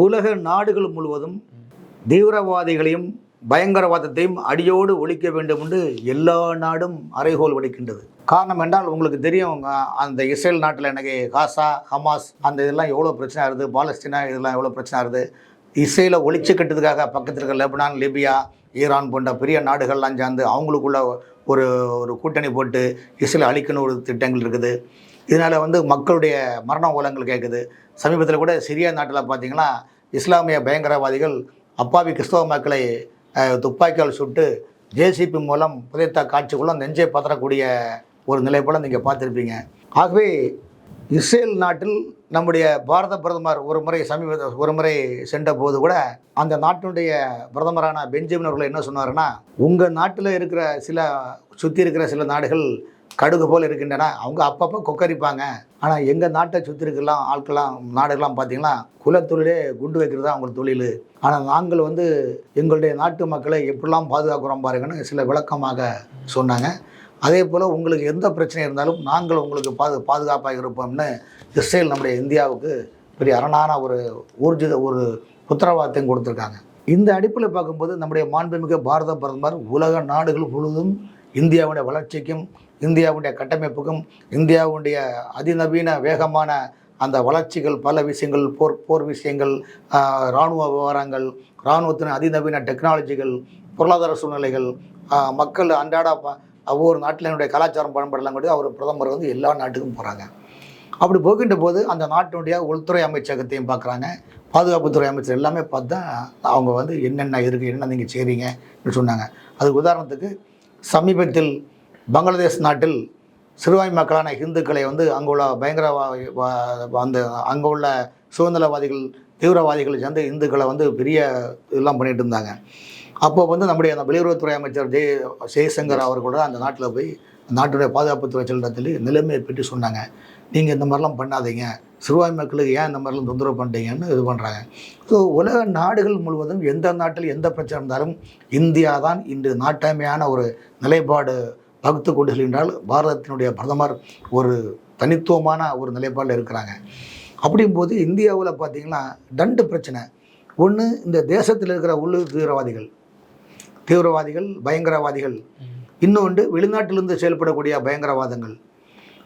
உலக நாடுகள் முழுவதும் தீவிரவாதிகளையும் பயங்கரவாதத்தையும் அடியோடு ஒழிக்க வேண்டும் என்று எல்லா நாடும் அறைகோல் விடுக்கின்றது. காரணம் என்றால் உங்களுக்கு தெரியும் அந்த இஸ்ரேல் நாட்டில் எனக்கு காசா ஹமாஸ் அந்த இதெல்லாம் எவ்வளோ பிரச்சனை ஆகுது பாலஸ்தீனா இதெல்லாம் எவ்வளோ பிரச்சனை ஆகுது. இஸ்ரேலை ஒழிச்சு கட்டுறதுக்காக பக்கத்தில் இருக்க லெபனான் லிபியா ஈரான் போன்ற பெரிய நாடுகள்லாம் சேர்ந்து அவங்களுக்குள்ள ஒரு ஒரு கூட்டணி போட்டு இஸ்ரேலை அழிக்கணும் ஒரு திட்டங்கள் இருக்குது. இதனால் வந்து மக்களுடைய மரண ஓலங்கள் கேட்குது சமீபத்தில் கூட சிரியா நாட்டில் பார்த்தீங்கன்னா இஸ்லாமிய பயங்கரவாதிகள் அப்பாவி கிறிஸ்தவ மக்களை துப்பாக்கியால் சுட்டு ஜேசிபி மூலம் புதைத்த காட்சிக்குள்ள நெஞ்சை பதறக்கூடிய ஒரு நிலை நீங்கள் பார்த்துருப்பீங்க. ஆகவே இஸ்ரேல் நாட்டில் நம்முடைய பாரத பிரதமர் ஒரு முறை சமீப ஒரு முறை சென்ற போது கூட அந்த நாட்டினுடைய பிரதமரான பெஞ்சமின் அவர்கள் என்ன சொன்னார்னா உங்கள் நாட்டில் இருக்கிற சில சுற்றி இருக்கிற சில நாடுகள் கடுகு போல் இருக்கின்றன. அவங்க அப்பப்போ கொக்கரிப்பாங்க. ஆனால் எங்கள் நாட்டை சுற்றி இருக்கலாம் ஆட்கள்லாம் நாடுகள்லாம் பார்த்தீங்கன்னா குலத்தொழிலே குண்டு வைக்கிறது தான் அவங்க தொழில். ஆனால் நாங்கள் வந்து எங்களுடைய நாட்டு மக்களை எப்படிலாம் பாதுகாக்கிறோம் பாருங்கன்னு சில விளக்கமாக சொன்னாங்க. அதே போல் உங்களுக்கு எந்த பிரச்சனை இருந்தாலும் நாங்கள் உங்களுக்கு பாது பாதுகாப்பாக இருப்போம்னு இஸ்ரேல் நம்முடைய இந்தியாவுக்கு பெரிய அரணான ஒரு ஊர்ஜித ஒரு உத்தரவாதத்தையும் கொடுத்துருக்காங்க. இந்த அடிப்பில் பார்க்கும்போது நம்முடைய மாண்புமிகு பாரத பிரதமர் உலக நாடுகள் முழுவதும் இந்தியாவுடைய வளர்ச்சிக்கும் இந்தியாவுடைய கட்டமைப்புக்கும் இந்தியாவுடைய அதிநவீன வேகமான அந்த வளர்ச்சிகள் பல விஷயங்கள் போர் போர் விஷயங்கள் இராணுவ விவகாரங்கள் இராணுவத்தின் அதிநவீன டெக்னாலஜிகள் பொருளாதார சூழ்நிலைகள் மக்கள் அன்றாட ஒவ்வொரு நாட்டிலனுடைய கலாச்சாரம் பயன்படலாம் கூட அவர் பிரதமர் வந்து எல்லா நாட்டுக்கும் போகிறாங்க அப்படி போகின்ற போது அந்த நாட்டினுடைய உள்துறை அமைச்சகத்தையும் பார்க்குறாங்க பாதுகாப்புத்துறை அமைச்சர் எல்லாமே பார்த்தா அவங்க வந்து என்னென்ன இருக்குது என்ன நீங்கள் செய்கிறீங்கன்னு சொன்னாங்க. அதுக்கு உதாரணத்துக்கு சமீபத்தில் பங்களாதேஷ் நாட்டில் சிறுபான்மை மக்களான இந்துக்களை வந்து அங்கே உள்ள பயங்கரவா அந்த அங்கே உள்ள சுதந்திரவாதிகள் தீவிரவாதிகள் சேர்ந்து இந்துக்களை வந்து பெரிய இதெல்லாம் பண்ணிகிட்டு இருந்தாங்க. அப்போ வந்து நம்முடைய அந்த வெளியுறவுத்துறை அமைச்சர் ஜெய் ஜெய்சங்கர் அவர்களோட அந்த நாட்டில் போய் நாட்டுடைய பாதுகாப்புத்துறை செல்றத்தில் நிலைமையை பற்றி சொன்னாங்க. நீங்கள் இந்த மாதிரிலாம் பண்ணாதீங்க. சிறுபான்மை மக்களுக்கு ஏன் இந்த மாதிரிலாம் தொந்தரவு பண்ணுறீங்கன்னு இது பண்ணுறாங்க ஸோ உலக நாடுகள் முழுவதும் எந்த நாட்டில் எந்த பிரச்சனை இருந்தாலும் இந்தியா தான் இன்று நாட்டாமையான ஒரு நிலைப்பாடு வகுத்து கொண்டு செல்கின்றால் பாரதத்தினுடைய பிரதமர் ஒரு தனித்துவமான ஒரு நிலைப்பாடில் இருக்கிறாங்க. அப்படிங்கும்போது இந்தியாவில் பார்த்தீங்கன்னா ரெண்டு பிரச்சனை. ஒன்று இந்த தேசத்தில் இருக்கிற உள்ளூர் தீவிரவாதிகள். தீவிரவாதிகள் பயங்கரவாதிகள். இன்னொன்று வெளிநாட்டிலிருந்து செயல்படக்கூடிய பயங்கரவாதங்கள்.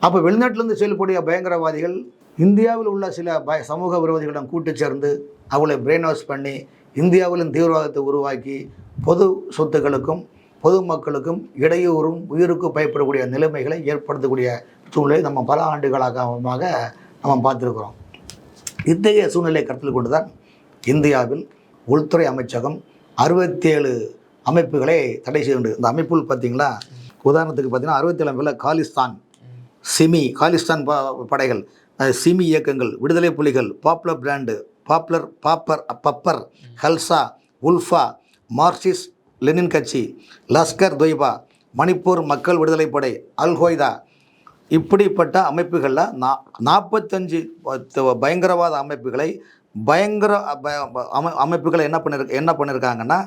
அப்போ வெளிநாட்டிலிருந்து செயல்படக்கூடிய பயங்கரவாதிகள் இந்தியாவில் உள்ள சில பய சமூக விரோதிகளிடம் கூட்டு சேர்ந்து அவளை பிரெயின் வாஷ் பண்ணி இந்தியாவிலும் தீவிரவாதத்தை உருவாக்கி பொது சொத்துக்களுக்கும் பொதுமக்களுக்கும் இடையூறும் உயிருக்கு பயப்படக்கூடிய நிலைமைகளை ஏற்படுத்தக்கூடிய சூழ்நிலை நம்ம பல ஆண்டுகளாகமாக நம்ம பார்த்துருக்குறோம். இத்தகைய சூழ்நிலை கருத்தில் கொண்டு தான் இந்தியாவில் உள்துறை அமைச்சகம் அறுபத்தேழு அமைப்புகளை தடை செய்து இந்த அமைப்புகள் பார்த்தீங்களா? உதாரணத்துக்கு பார்த்தீங்கன்னா அறுபத்தேழு அமைப்பில் காலிஸ்தான் சிமி காலிஸ்தான் படைகள் சிமி இயக்கங்கள் விடுதலை புலிகள் popular front popular Babbar Babbar Khalsa ULFA Marxist Lenin கட்சி லஸ்கர் தொய்பா மணிப்பூர் மக்கள் விடுதலை படை அல் கொய்தா இப்படிப்பட்ட அமைப்புகளில் நா நாற்பத்தஞ்சு பயங்கரவாத அமைப்புகளை பயங்கர அமை அமைப்புகளை என்ன பண்ணிரு என்ன பண்ணியிருக்காங்கன்னா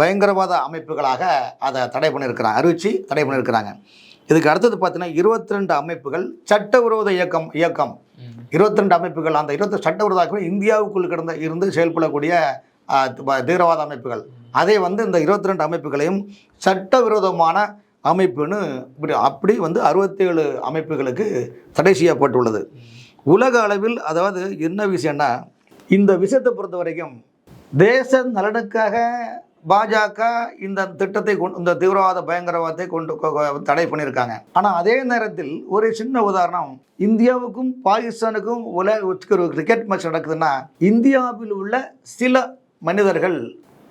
பயங்கரவாத அமைப்புகளாக அதை தடை பண்ணியிருக்கிறாங்க அறிவித்து தடை பண்ணியிருக்கிறாங்க இதுக்கு அடுத்தது பார்த்தீங்கன்னா இருபத்தி ரெண்டு அமைப்புகள் சட்டவிரோத இயக்கம் இயக்கம். இருபத்தி ரெண்டு அமைப்புகள் அந்த இருபத்தி சட்டவிரோத இந்தியாவுக்குள் கிடந்த இருந்து செயல்படக்கூடிய தீவிரவாத அமைப்புகள். அதை வந்து இந்த இருபத்தி ரெண்டு அமைப்புகளையும் சட்டவிரோதமான அமைப்புன்னு இப்படி அப்படி வந்து அறுபத்தேழு அமைப்புகளுக்கு தடை செய்யப்பட்டுள்ளது. உலக அளவில் அதாவது என்ன விஷயம்னா இந்த விஷயத்தை பொறுத்த வரைக்கும் தேச நலனுக்காக பாஜக இந்த திட்டத்தை கொண்டு இந்த தீவிரவாத பயங்கரவாதத்தை கொண்டு தடை பண்ணியிருக்காங்க. ஆனால் அதே நேரத்தில் ஒரு சின்ன உதாரணம் இந்தியாவுக்கும் பாகிஸ்தானுக்கும் உலக கிரிக்கெட் மேட்ச் நடக்குதுன்னா இந்தியாவில் உள்ள சில மனிதர்கள்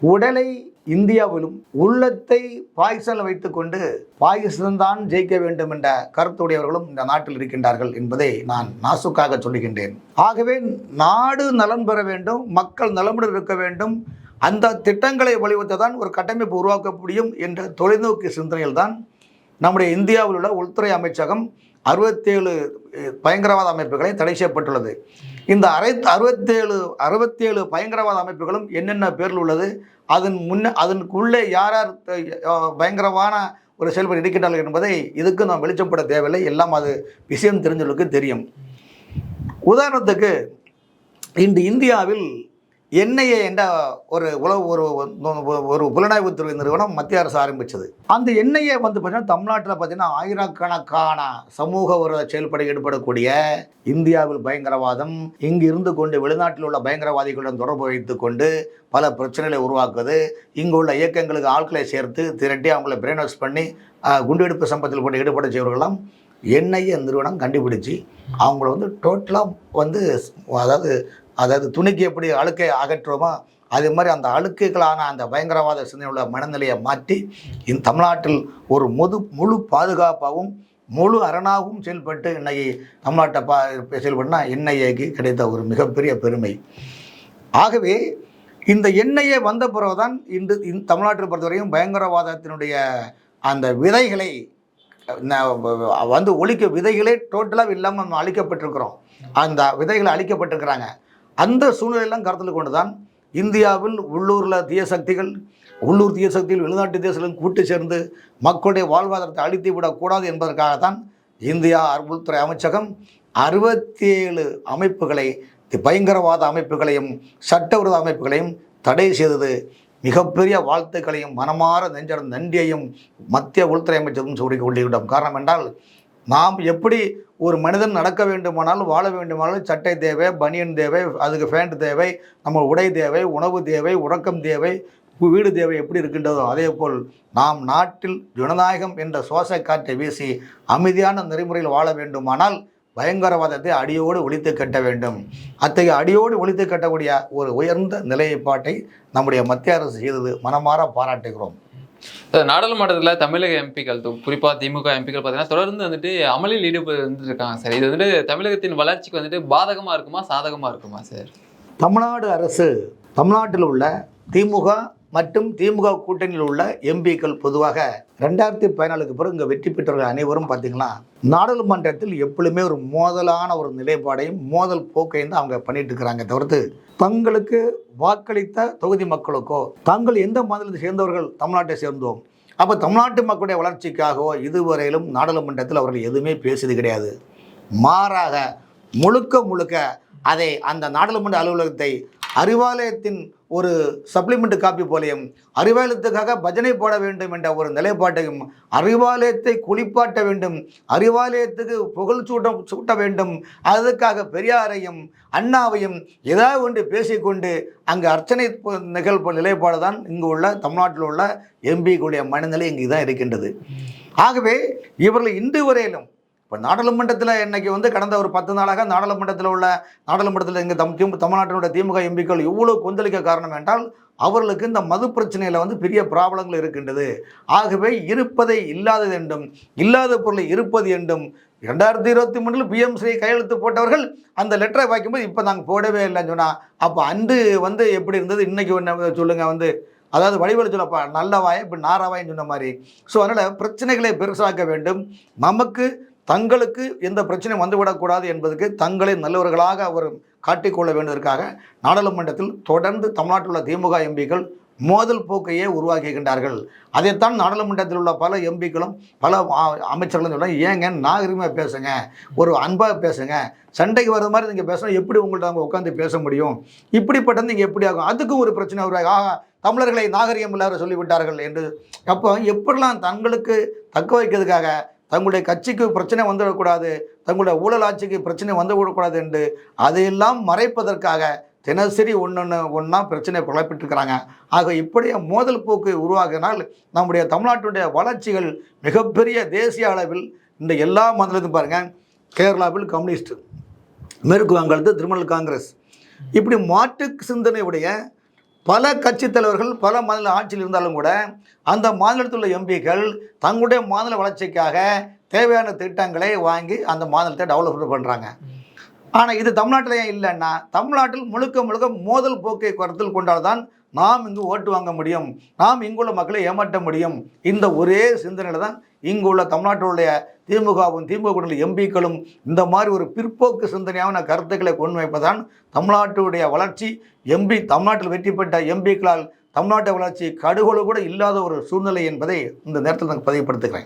உடலை இந்தியாவிலும் உள்ளத்தை பாகிஸ்தானில் வைத்துக்கொண்டு பாகிஸ்தான் தான் ஜெயிக்க வேண்டும் என்ற கருத்துடையவர்களும் இந்த நாட்டில் இருக்கின்றார்கள் என்பதை நான் நாசுக்காக சொல்லுகின்றேன். ஆகவே நாடு நலன் பெற வேண்டும் மக்கள் நலமுடன் இருக்க வேண்டும் அந்த திட்டங்களை வலியுறுத்த தான் ஒரு கட்டமைப்பு உருவாக்க முடியும் என்ற தொலைநோக்கு சிந்தனையில் தான் நம்முடைய இந்தியாவில் உள்ள உள்துறை அமைச்சகம் அறுபத்தேழு பயங்கரவாத அமைப்புகளை தடை செய்யப்பட்டுள்ளது. இந்த அரை அறுபத்தேழு அறுபத்தேழு பயங்கரவாத அமைப்புகளும் என்னென்ன பேரில் உள்ளது? அதன் முன்ன அதனுக்குள்ளே யார் யார் பயங்கரமான ஒரு செயல்பாடு இருக்கின்றார்கள் என்பதை இதுக்கு நாம் வெளிச்சப்பட தேவையில்லை. எல்லாம் அது விஷயம் தெரிஞ்சவர்களுக்கு தெரியும். உதாரணத்துக்கு இன்று இந்தியாவில் என்ஐஏ என்ற ஒரு உளவு ஒரு ஒரு புலனாய்வுத்துறை நிறுவனம் மத்திய அரசு ஆரம்பித்தது அந்த என்ஐஏ வந்து பார்த்தீங்கன்னா தமிழ்நாட்டில் பார்த்தீங்கன்னா ஆயிரக்கணக்கான சமூக ஒரு செயல்பட ஈடுபடக்கூடிய இந்தியாவில் பயங்கரவாதம் இங்கு இருந்து கொண்டு வெளிநாட்டில் உள்ள பயங்கரவாதிகளுடன் தொடர்பு வைத்துக் கொண்டு பல பிரச்சனைகளை உருவாக்குவது இங்கு உள்ள இயக்கங்களுக்கு ஆட்களை சேர்த்து திரட்டி அவங்கள பிரெயின் வாஷ் பண்ணி ஆஹ், குண்டுவெடிப்பு சம்பவத்தில் போட்டு ஈடுபட செய்வர்களெல்லாம் என்ஐஏ நிறுவனம் கண்டுபிடிச்சு அவங்கள வந்து டோட்டலாக வந்து அதாவது அதாவது துணிக்கு எப்படி அழுக்கை அகற்றுவோமோ அதே மாதிரி அந்த அழுக்குகளான அந்த பயங்கரவாத சிந்தனை உள்ள மனநிலையை மாற்றி இந்த தமிழ்நாட்டில் ஒரு முது முழு பாதுகாப்பாகவும் முழு அரணாகவும் செயல்பட்டு இன்னைக்கு தமிழ்நாட்டை பா செயல்பட்டுனா என்ஐஏக்கு கிடைத்த ஒரு மிகப்பெரிய பெருமை. ஆகவே இந்த எண்ணெயை வந்த பிறகுதான் இன்று இந்த தமிழ்நாட்டை பொறுத்தவரையும் பயங்கரவாதத்தினுடைய அந்த விதைகளை வந்து ஒழிக்க விதைகளே டோட்டலாக இல்லாமல் நம்ம அழிக்கப்பட்டிருக்கிறோம். அந்த விதைகளை அழிக்கப்பட்டிருக்கிறாங்க. அந்த சூழ்நிலையெல்லாம் கருத்தில் கொண்டு தான் இந்தியாவில் உள்ளூரில் தீய சக்திகள் உள்ளூர் தீய சக்திகள் வெளிநாட்டு தேசங்களும் கூட்டு சேர்ந்து மக்களுடைய வாழ்வாதாரத்தை அழித்து விடக்கூடாது என்பதற்காகத்தான் இந்தியா உள்துறை அமைச்சகம் அறுபத்தி ஏழு அமைப்புகளை பயங்கரவாத அமைப்புகளையும் சட்டவிரோத அமைப்புகளையும் தடை செய்தது. மிகப்பெரிய வாழ்த்துக்களையும் மனமாற நெஞ்சட நன்றியையும் மத்திய உள்துறை அமைச்சரும் சூடிக் கொண்டிருக்கிறோம் காரணம் என்றால் நாம் எப்படி ஒரு மனிதன் நடக்க வேண்டுமானால் வாழ வேண்டுமானால் சட்டை தேவை பனியன் தேவை அதுக்கு ஃபேண்ட் தேவை நம்ம உடை தேவை உணவு தேவை உறக்கம் தேவை வீடு தேவை எப்படி இருக்கின்றதோ அதே போல் நாம் நாட்டில் ஜனநாயகம் என்ற சுவாச காற்றை வீசி அமைதியான நெறிமுறையில் வாழ வேண்டுமானால் பயங்கரவாதத்தை அடியோடு ஒழித்து கட்ட வேண்டும். அத்தகைய அடியோடு ஒழித்து கட்டக்கூடிய ஒரு உயர்ந்த நிலைப்பாட்டை நம்முடைய மத்திய அரசு செய்தது மனமாற பாராட்டுகிறோம். நாடாளுமன்றத்தில் தமிழக எம்பிக்கள் குறிப்பாக திமுக எம்பிக்கள் பார்த்தீங்கன்னா தொடர்ந்து வந்துட்டு அமளியில் ஈடுபட்டு இருக்காங்க சார். இது வந்துட்டு தமிழகத்தின் வளர்ச்சிக்கு வந்துட்டு பாதகமாக இருக்குமா சாதகமாக இருக்குமா சார்? தமிழ்நாடு அரசு தமிழ்நாட்டில் உள்ள திமுக மற்றும் திமுக கூட்டணியில் உள்ள எம்பிக்கள் பொதுவாக ரெண்டாயிரத்தி பதினாலுக்கு பிறகு இங்கே வெற்றி பெற்றவர்கள் அனைவரும் பார்த்தீங்கன்னா நாடாளுமன்றத்தில் எப்பொழுதுமே ஒரு மோதலான ஒரு நிலைப்பாடையும் மோதல் போக்கையும் தான் அவங்க பண்ணிட்டு இருக்கிறாங்க தவிர்த்து தங்களுக்கு வாக்களித்த தொகுதி மக்களுக்கோ தாங்கள் எந்த மாநிலத்தை சேர்ந்தவர்கள் தமிழ்நாட்டை சேர்ந்தோம் அப்போ தமிழ்நாட்டு மக்களுடைய வளர்ச்சிக்காகவோ இதுவரையிலும் நாடாளுமன்றத்தில் அவர்கள் எதுவுமே பேசியது கிடையாது. மாறாக முழுக்க முழுக்க அதை அந்த நாடாளுமன்ற அலுவலகத்தை அறிவாலயத்தின் ஒரு சப்ளிமெண்ட் காப்பி போலையும் அறிவாலயத்துக்காக பஜனை போட வேண்டும் என்ற ஒரு நிலைப்பாட்டையும் அறிவாலயத்தை குளிப்பாட்ட வேண்டும் அறிவாலயத்துக்கு புகழ் சூட்ட சூட்ட வேண்டும். அதுக்காக பெரியாரையும் அண்ணாவையும் ஏதாவது ஒன்று பேசிக்கொண்டு அங்கே அர்ச்சனை நிகழ்வு நிலைப்பாடு தான் இங்கு உள்ள தமிழ்நாட்டில் உள்ள எம்பிக்குடைய மனநிலை இங்கு தான் இருக்கின்றது. ஆகவே இவர்கள் இன்று வரையிலும் இப்போ நாடாளுமன்றத்தில் இன்றைக்கி வந்து கடந்த ஒரு பத்து நாளாக நாடாளுமன்றத்தில் உள்ள நாடாளுமன்றத்தில் இங்கே தம் திமுக தமிழ்நாட்டினுடைய திமுக எம்பிக்கள் இவ்வளோ கொந்தளிக்க காரணம் என்றால் அவர்களுக்கு இந்த மது பிரச்சனையில் வந்து பெரிய ப்ராப்ளங்கள் இருக்கின்றது. ஆகவே இருப்பதை இல்லாதது என்றும் இல்லாத பொருளை இருப்பது என்றும் ரெண்டாயிரத்தி இருபத்தி மூணில் பிஎம்சி கையெழுத்து போட்டவர்கள் அந்த லெட்டரை வாய்க்கும்போது இப்போ நாங்கள் போடவே இல்லைன்னு சொன்னால் அப்போ அன்று வந்து எப்படி இருந்தது? இன்றைக்கி ஒன்று சொல்லுங்கள் வந்து அதாவது வடிவல் சொல்லப்பா நல்ல வாய் இப்போ நாராவாயின்னு சொன்ன மாதிரி. ஸோ அதனால் பிரச்சனைகளை பெருசாக்க வேண்டும். நமக்கு தங்களுக்கு எந்த பிரச்சனையும் வந்துவிடக்கூடாது என்பதற்கு தங்களை நல்லவர்களாக அவர் காட்டிக்கொள்ள வேண்டியதற்காக நாடாளுமன்றத்தில் தொடர்ந்து தமிழ்நாட்டில் உள்ள திமுக எம்பிக்கள் மோதல் போக்கையே உருவாக்குகின்றார்கள். அதைத்தான் நாடாளுமன்றத்தில் உள்ள பல எம்பிக்களும் பல அமைச்சர்களும் சொல்ல ஏங்க நாகரிகமாக பேசுங்க ஒரு அன்பாக பேசுங்க சண்டைக்கு வர மாதிரி நீங்கள் பேசணும் எப்படி உங்கள்ட்ட அவங்க உட்காந்து பேச முடியும்? இப்படிப்பட்டது நீங்கள் எப்படி ஆகும்? அதுக்கும் ஒரு பிரச்சனை உருவாக ஆக தமிழர்களை நாகரிகம் இல்லாத சொல்லிவிட்டார்கள் என்று. அப்போ எப்படிலாம் தங்களுக்கு தக்க வைக்கிறதுக்காக தங்களுடைய கட்சிக்கு பிரச்சனை வந்துவிடக்கூடாது தங்களுடைய ஊழலாட்சிக்கு பிரச்சனை வந்துவிடக்கூடாது என்று அதையெல்லாம் மறைப்பதற்காக தினசரி ஒன்று ஒன்றா பிரச்சனை குழப்பிட்டுருக்கிறாங்க ஆக இப்படிய மோதல் போக்கு உருவாகினால் நம்முடைய தமிழ்நாட்டுடைய வளர்ச்சிகள் மிகப்பெரிய தேசிய அளவில் இந்த எல்லா மாநிலத்தையும் பாருங்கள் கேரளாவில் கம்யூனிஸ்ட் மேற்கு வங்காளத்தில் திரிணாமுல் காங்கிரஸ். இப்படி மாற்று சிந்தனையுடைய பல கட்சி தலைவர்கள் பல மாநில ஆட்சியில் இருந்தாலும் கூட அந்த மாநிலத்தில் உள்ள எம்பிக்கள் தங்களுடைய மாநில வளர்ச்சிக்காக தேவையான திட்டங்களை வாங்கி அந்த மாநிலத்தை டெவலப்மெண்ட் பண்ணுறாங்க ஆனால் இது தமிழ்நாட்டில் ஏன் இல்லைன்னா தமிழ்நாட்டில் முழுக்க முழுக்க மோதல் போக்கை கருத்தில் கொண்டால்தான் நாம் இங்கு ஓட்டு வாங்க முடியும். நாம் இங்குள்ள மக்களை ஏமாற்ற முடியும். இந்த ஒரே சிந்தனையில் தான் இங்கு உள்ள திமுகவும் திமுக எம்பிக்களும் இந்த மாதிரி ஒரு பிற்போக்கு சிந்தனையான கருத்துக்களை கொண்டு வைப்பதான் தமிழ்நாட்டுடைய வளர்ச்சி. எம்பி தமிழ்நாட்டில் வெற்றி பெற்ற எம்பிக்களால் தமிழ்நாட்டு வளர்ச்சி கடுகொலை கூட இல்லாத ஒரு சூழ்நிலை என்பதை இந்த நேரத்தில் நான் பதிவுபடுத்துகிறேன்.